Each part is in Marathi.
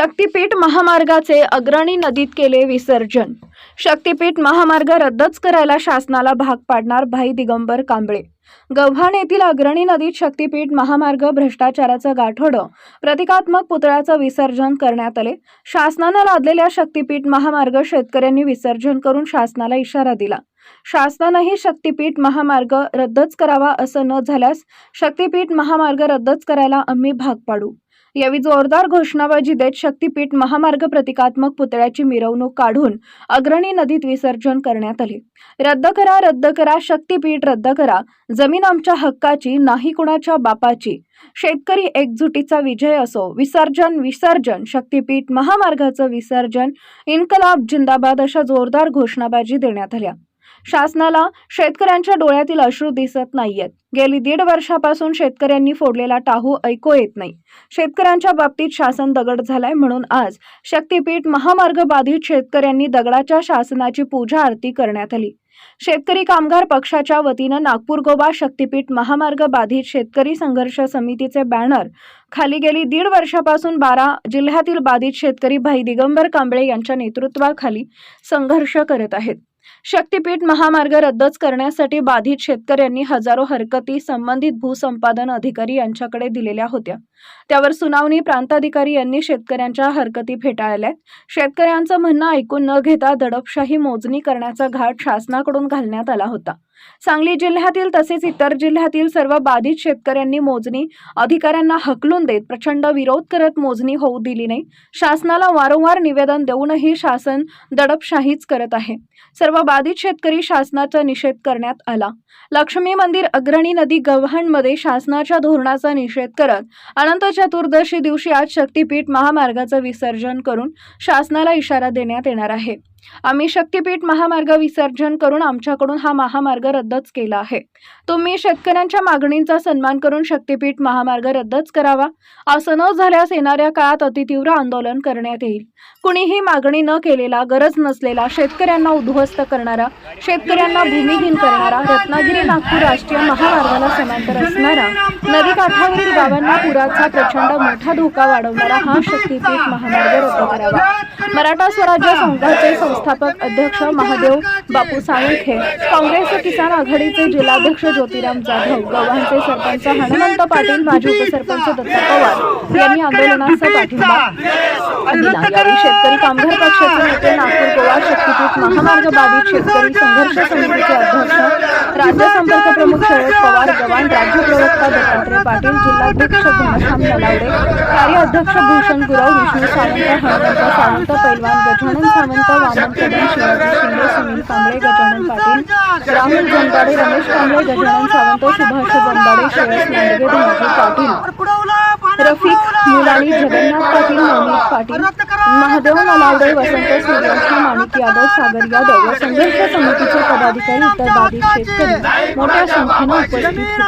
शक्तीपीठ महामार्गाचे अग्रणी नदीत केले विसर्जन. शक्तीपीठ महामार्ग रद्दच करायला शासनाला भाग पाडणार भाई दिगंबर कांबळे. गव्हाण येथील अग्रणी नदीत शक्तीपीठ महामार्ग भ्रष्टाचाराचं गाठोडं प्रतिकात्मक पुतळ्याचं विसर्जन करण्यात आले. शासनानं लादलेल्या शक्तीपीठ महामार्ग शेतकऱ्यांनी विसर्जन करून शासनाला इशारा दिला. शासनानंही शक्तीपीठ महामार्ग रद्दच करावा असं न झाल्यास शक्तीपीठ महामार्ग रद्दच करायला आम्ही भाग पाडू. यावेळी जोरदार घोषणाबाजी देत शक्तीपीठ महामार्ग प्रतिकात्मक पुतळ्याची मिरवणूक काढून अग्रणी नदीत विसर्जन करण्यात आले. रद्द करा रद्द करा शक्तीपीठ रद्द करा. जमीन आमच्या हक्काची नाही कुणाच्या बापाची. शेतकरी एकजुटीचा विजय असो विसर्जन विसर्जन. शक्तीपीठ महामार्गाचं विसर्जन. इन्कलाब जिंदाबाद अशा जोरदार घोषणाबाजी देण्यात आल्या. शासनाला शेतकऱ्यांच्या डोळ्यातील अश्रू दिसत नाहीयेत. गेली दीड वर्षापासून शेतकऱ्यांनी फोडलेला टाहू ऐकू येत नाही. शेतकऱ्यांच्या बाबतीत शासन दगड झालाय म्हणून आज शक्तीपीठ महामार्ग बाधित शेतकऱ्यांनी दगडाच्या शासनाची पूजा आरती करण्यात आली. शेतकरी कामगार पक्षाच्या वतीनं नागपूर गोवा शक्तीपीठ महामार्ग बाधित शेतकरी संघर्ष समितीचे बॅनर खाली गेली दीड वर्षापासून बारा जिल्ह्यातील बाधित शेतकरी भाई दिगंबर कांबळे यांच्या नेतृत्वाखाली संघर्ष करत आहेत. शक्तीपीठ महामार्ग रद्दच करण्यासाठी बाधित शेतकऱ्यांनी हजारो हरकती संबंधित भूसंपादन अधिकारी यांच्याकडे दिलेल्या होत्या. त्यावर सुनावणी प्रांताधिकारी यांनी शेतकऱ्यांच्या हरकती फेटाळल्यात. शेतकऱ्यांचं म्हणणं ऐकून न घेता दडपशाही मोजणी करण्याचा घाट शासनाकडून घालण्यात आला होता. सांगली जिल्ह्यातील तसेच इतर जिल्ह्यातील सर्व बाधित शेतकऱ्यांनी मोजणी अधिकाऱ्यांना हकलून देत प्रचंड विरोध करत मोजणी होऊ दिली नाही. शासनाला वारंवार निवेदन देऊनही शासन दडपशाहीच करत आहे. सर्व बाधित शेतकरी शासनाचा निषेध करण्यात आला. लक्ष्मी मंदिर अग्रणी नदी गव्हाणमध्ये शासनाच्या धोरणाचा निषेध करत अनंत चतुर्दशी दिवशी आज शक्तीपीठ महामार्गाचं विसर्जन करून शासनाला इशारा देण्यात येणार आहे. आम्ही शक्तीपीठ महामार्ग विसर्जन करून आमच्याकडून हा महामार्ग रद्दच केला आहे. तुम्ही शेतकऱ्यांच्या मागणींचा सन्मान करून शक्तीपीठ महामार्ग रद्दच करावा. असं न झाल्यास येणाऱ्या काळात अतितीव्र आंदोलन करण्यात येईल. कुणीही मागणी न केलेला गरज नसलेला शेतकऱ्यांना उद्ध्वस्त करणारा शेतकऱ्यांना भूमिहीन करणारा रत्नागिरी नागपूर राष्ट्रीय महामार्गाला समांतर असणारा नदीकाठावरील गावांना पुराचा प्रचंड मोठा धोका वाढवणारा हा शक्तीपीठ महामार्ग रद्द करावा. मराठा स्वराज्य संघाचे संस्थापक अध्यक्ष महादेव बापू साळुंखे काँग्रेस किसान आघाडीचे जिल्हाध्यक्ष ज्योतिराम जाधव गव्हाणचे सरपंच हनुमंत पाटील माजी उपसरपंच दत्ता पवार यांनी आंदोलनाचा पाठिंबा दिला. यावेळी शेतकरी कामगार पक्षाचे नेते नागपूर गोवा शक्तीपीठ महामार्ग बाधित शेतकरी संघर्ष समितीचे अध्यक्ष राज्य संपर्क प्रमुख शरद पवार गव्हाण राज्य प्रवक्ता दत्तात्रय पाटील जिल्हाध्यक्ष घनश्याम नलावडे कार्याध्यक्ष भूषण गुरव विष्णू सावंत हनुमंत सावंत पैलवान गजानन सावंत सुनील कांबळे गजानन पाटील. राहुल जंदाडे रमेश कांबळे गजानन सावंत सुभाष बंदाडे श्रेयस लांडगे धनाजी पाटील. रफिक मुलानी जगन्नाथ पाटील नवनीत पाटील. महादेव नलावडे वसंत सूर्यवंशी माणिक यादव सागर यादव व संघर्ष समितीचे पदाधिकारी इतर बाधित शेतकरी मोठ्या संख्येने उपस्थित होते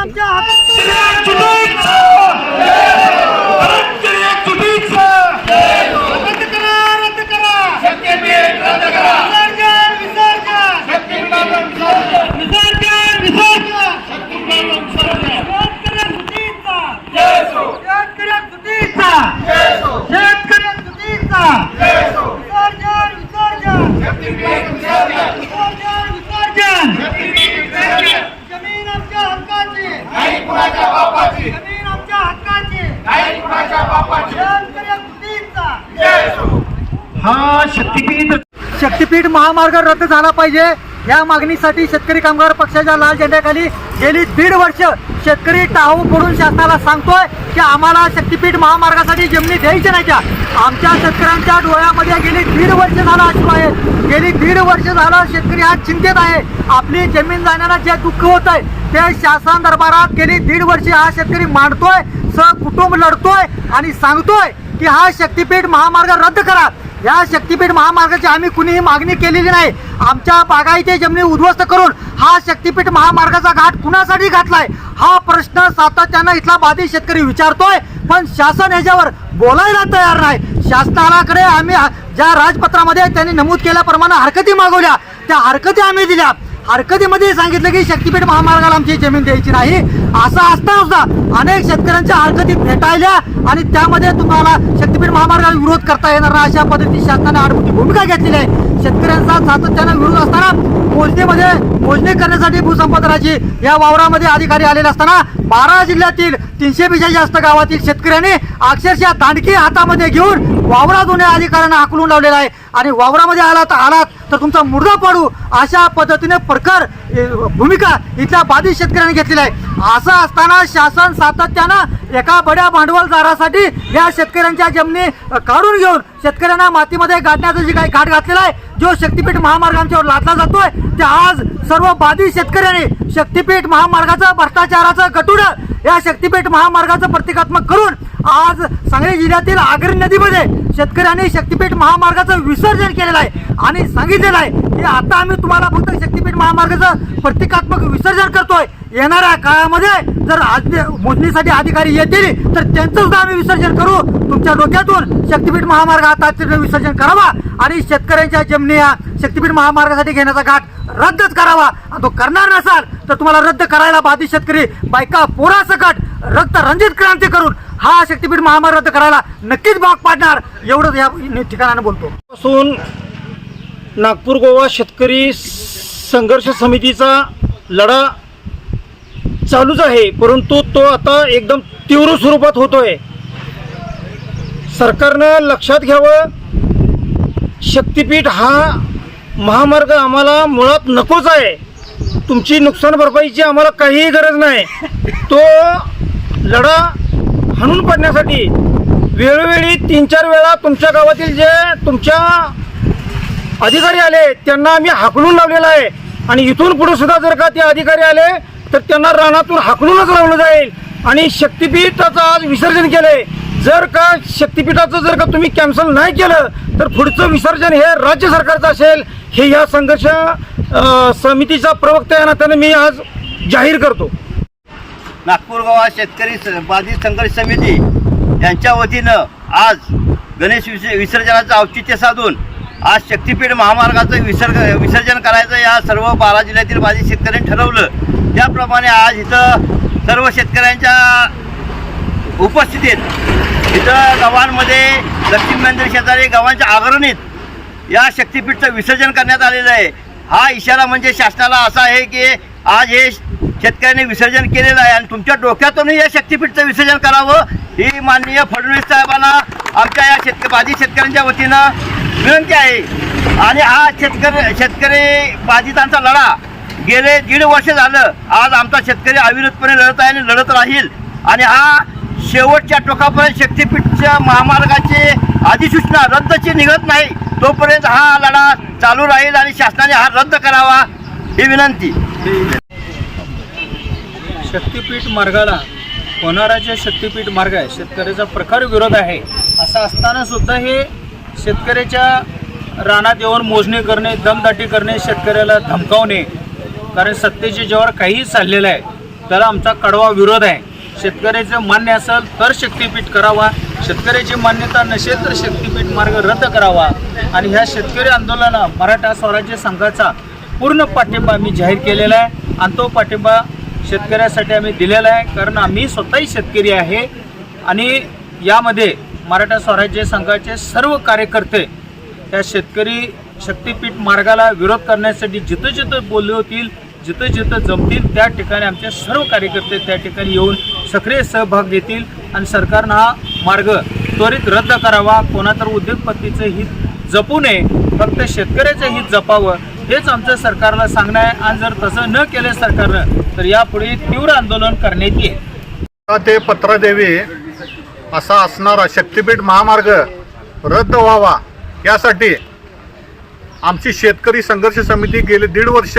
जमीन आमच्या हक्काची नाही कुणाच्या बापाची जमीन आमच्या हक्काची नाही कुणाच्या बापाची हा शक्तीपीठ शक्तीपीठ महामार्ग रद्द झाला पाहिजे. या मागणीसाठी शेतकरी कामगार पक्षाच्या लाल झेंड्याखाली गेली दीड वर्ष. शेतकरी टाहू पडून शासनाला सांगतोय की आम्हाला शक्तीपीठ महामार्गासाठी जमिनी द्यायच्या नाही त्या आमच्या शेतकऱ्यांच्या डोळ्यामध्ये गेली दीड वर्ष झालं अश्रू आहे. गेली दीड वर्ष झालं शेतकरी हा चिंतेत आहे. आपली जमीन जाण्याला जे दुःख होत आहे ते शासन दरबारात गेली दीड वर्ष हा शेतकरी मांडतोय स कुटुंब लढतोय आणि सांगतोय की हा शक्तीपीठ महामार्ग रद्द करा. या शक्तीपीठ महामार्गाची आम्ही कुणीही मागणी केलेली नाही. आमच्या बागायती जमिनी उद्ध्वस्त करून हा शक्तीपीठ महामार्गाचा घाट कुणासाठी घातलाय? हा प्रश्न सातत्यानं इथला बाधित शेतकरी विचारतोय. पण शासन ह्याच्यावर बोलायला तयार नाही. शासनाकडे आम्ही ज्या राजपत्रामध्ये त्यांनी नमूद केल्याप्रमाणे हरकती मागवल्या. त्या हरकती आम्ही दिल्या. हरकतीमध्ये सांगितलं की शक्तीपीठ महामार्गाला आमची जमीन द्यायची नाही. असं असता सुद्धा अनेक शेतकऱ्यांच्या हरकती भेटायल्या आणि त्यामध्ये तुम्हाला शक्तीपीठ महामार्गाला विरोध करता येणार नाही अशा पद्धतीने शासनाने आडमुठी भूमिका घेतलेली आहे. शेतकऱ्यांचा सातत्यानं विरोध असताना मोजणीमध्ये मोजणी करण्यासाठी भूसंपादनाची या वावरामध्ये अधिकारी आलेले असताना बारा जिल्ह्यातील तीनशेपेक्षा जास्त गावातील शेतकऱ्यांनी अक्षरशः दांडकी हातामध्ये घेऊन वावरात होण्या अधिकाऱ्यांना हाकलून लावलेला आहे. आणि वावरामध्ये आलात आलात तर तुमचा मुर्दा पाडू अशा पद्धतीने प्रकार भूमिका इथल्या बाधित शेतकऱ्यांनी घेतलेली आहे. असं असताना शासन सातत्यानं एका बड्या भांडवलदारासाठी या शेतकऱ्यांच्या जमिनी काढून घेऊन शेतकऱ्यांना मातीमध्ये गाडण्याचा जे काही घाट घातलेला आहे जो शक्तीपीठ महामार्गांच्यावर लादला जातोय ते आज सर्व बाधित शेतकऱ्यांनी शक्तीपीठ महामार्गाचं भ्रष्टाचाराचं गटुड या शक्तीपीठ महामार्गाचं प्रतिकात्मक करून आज सांगली जिल्ह्यातील आगरी नदीमध्ये शेतकऱ्यांनी शक्तीपीठ महामार्गाचं विसर्जन केलेलं आहे आणि सांगितलेलं आहे की आता आम्ही तुम्हाला फक्त शक्तीपीठ महामार्गाचं प्रतिकात्मक विसर्जन करतोय. येणाऱ्या काळामध्ये जर आज मोजणीसाठी अधिकारी येतील तर त्यांचं सुद्धा आम्ही विसर्जन करू. तुमच्या डोक्यातून शक्तीपीठ महामार्ग आता विसर्जन करावा आणि शेतकऱ्यांच्या जमिनी या शक्तीपीठ महामार्गासाठी घेण्याचा घाट रद्दच करावा. तो करणार नसाल तर तुम्हाला रद्द करायला बाधित शेतकरी बायका पोरासकट रक्त रंजित क्रांती करून हा शक्तीपीठ महामार्ग रद्द करायला नक्कीच भाग पाडणार. एवढंच या ठिकाणानं बोलतो. असून नागपूर गोवा शेतकरी संघर्ष समितीचा लढा चालूच आहे परंतु तो आता एकदम तीव्र स्वरूपात होतोय. सरकारनं लक्षात घ्यावं शक्तीपीठ हा महामार्ग आम्हाला मुळात नकोच आहे. तुमची नुकसान भरपाईची आम्हाला काहीही गरज नाही. तो लढा हाणून पडण्यासाठी वेळोवेळी तीन चार वेळा तुमच्या गावातील जे तुमच्या अधिकारी आले त्यांना आम्ही हाकलून लावलेला आहे. आणि इथून पुढे सुद्धा जर का ते अधिकारी आले तर त्यांना रानातून हाकलूनच लावलं जाईल. आणि शक्तीपीठाचं आज विसर्जन केलंय. जर का शक्तीपीठाचं जर का तुम्ही कॅन्सल नाही केलं तर पुढचं विसर्जन हे राज्य सरकारचं असेल. हे या संघर्ष समितीचा प्रवक्ता या नात्याने मी आज जाहीर करतो. नागपूर गावात शेतकरी स- बाधित संघर्ष समिती यांच्या वतीनं आज गणेश विस विसर्जनाचं औचित्य साधून आज शक्तीपीठ महामार्गाचं विसर्ग विसर्जन करायचं या सर्व बारा जिल्ह्यातील बाधित शेतकऱ्यांनी ठरवलं. त्याप्रमाणे आज इथं सर्व शेतकऱ्यांच्या उपस्थितीत इथं गावांमध्ये लक्ष्मी मंदिर शेजारी गावांच्या आगरणीत या शक्तीपीठचं विसर्जन करण्यात आलेलं आहे. हा इशारा म्हणजे शासनाला असा आहे की आज हे शेतकऱ्यांनी विसर्जन केलेलं आहे आणि तुमच्या डोक्यातूनही या शक्तीपीठचं विसर्जन करावं ही माननीय फडणवीस साहेबांना आमच्या या शेतक बाधित शेतकऱ्यांच्या वतीनं विनंती आहे. आणि हा शेतकरी शेतकरी बाधितांचा लढा गेले दीड वर्ष झालं. आज आमचा शेतकरी अविरतपणे लढत आहे आणि लढत राहील. आणि हा शेवटच्या टोकापर्यंत शक्तीपीठच्या महामार्गाच्या अधिसूचना रद्दची निघत नाही तोपर्यंत हा लढा चालू राहील आणि शासनाने हा रद्द करावा ही विनंती. शक्तीपीठ मार्गाला होणारा जे शक्तीपीठ मार्ग आहे शेतकऱ्याचा प्रखर विरोध आहे असं असताना सुद्धा हे शेतकऱ्याच्या रानात येऊन मोजणी करणे दमदाटी करणे शेतकऱ्याला धमकावणे कारण सत्तेचे जेव्हा काहीही चाललेलं आहे त्याला आमचा कडवा विरोध आहे. शेतकऱ्याचं मान्य असेल तर शक्तीपीठ करावा शेतकऱ्याची मान्यता नसेल तर शक्तीपीठ मार्ग रद्द करावा. आणि ह्या शेतकरी आंदोलनाला मराठा स्वराज्य संघाचा पूर्ण पाठिंबा आम्ही जाहीर केलेला आहे. आणि तो पाठिंबा शेतकऱ्यासाठी आम्ही दिलेला आहे. कारण आम्ही स्वतःही शेतकरी आहे. आणि यामध्ये मराठा स्वराज्य संघाचे सर्व कार्यकर्ते त्या शेतकरी शक्तीपीठ मार्गाला विरोध करण्यासाठी जिथं जिथं बोलले होतील जिथं जिथं जमतील त्या ठिकाणी आमचे सर्व कार्यकर्ते त्या ठिकाणी येऊन सक्रिय सहभाग घेतील. आणि सरकारनं हा मार्ग त्वरित रद्द करावा. कोणातर उद्योगपतीचं हित जपू नये. फक्त शेतकऱ्याचं हित जपावं. हेच आमचं सरकारला सांगणं आहे. आणि जर तसं न केलं सरकारनं तर यापुढे तीव्र आंदोलन करण्यात येईल. ते पत्रादेवी असा असणारा शक्तीपीठ महामार्ग रद्द व्हावा. यासाठी आमची शेतकरी संघर्ष समिती गेले दीड वर्ष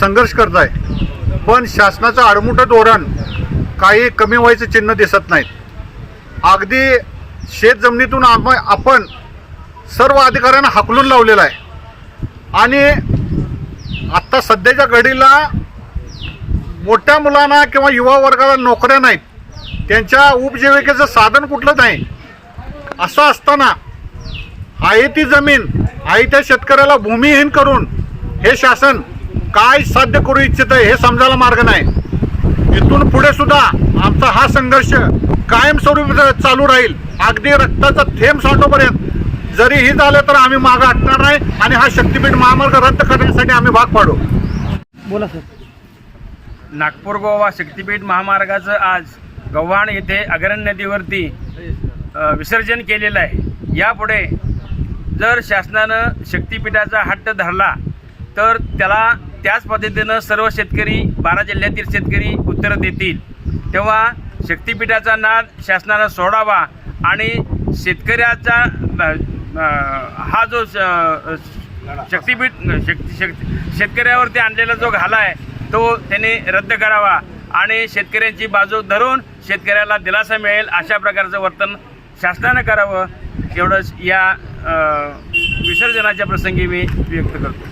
संघर्ष करत आहे. पण शासनाचं आडमुठं धोरण काही कमी व्हायचं चिन्ह दिसत नाहीत. अगदी शेत जमिनीतून आम आपण सर्व अधिकाऱ्यांना हाकलून लावलेला आहे. आणि आत्ता सध्याच्या घडीला मोठ्या मुलांना किंवा युवा वर्गाला नोकऱ्या नाहीत. त्यांच्या उपजीविकेचं साधन कुठलं नाही. असं असताना आहे ती जमीन आहे त्या शेतकऱ्याला भूमिहीन करून हे शासन काय साध्य करू इच्छित आहे हे समजायला मार्ग नाही. इथून पुढे सुद्धा आमचा हा संघर्ष कायमस्वरूपी चालू राहील. अगदी रक्ताचा थेंब साठोपर्यंत. जरी ही झालं तर आम्ही मागं हटणार नाही आणि हा शक्तीपीठ महामार्ग रद्द करण्यासाठी आम्ही भाग पाडू. बोला सर. नागपूर गोवा शक्तीपीठ महामार्गाचं आज गव्हाण येथे अग्रण नदीवरती अ, विसर्जन केलेलं आहे. यापुढे जर शासनानं शक्तीपीठाचा हट्ट धरला तर त्याला त्याच पद्धतीनं सर्व शेतकरी बारा जिल्ह्यातील शेतकरी उत्तरं देतील. तेव्हा शक्तीपीठाचा नाद शासनानं सोडावा आणि शेतकऱ्याचा हा जो श- शक्तीपीठ शक्ती शक्ती शेतकऱ्यावरती आणलेला जो घाला आहे तो त्यांनी रद्द करावा आणि शेतकऱ्यांची बाजू धरून शेतकऱ्याला दिलासा मिळेल अशा प्रकारचं वर्तन शासनानं करावं एवढंच या विसर्जनाच्या प्रसंगी मी व्यक्त करतो.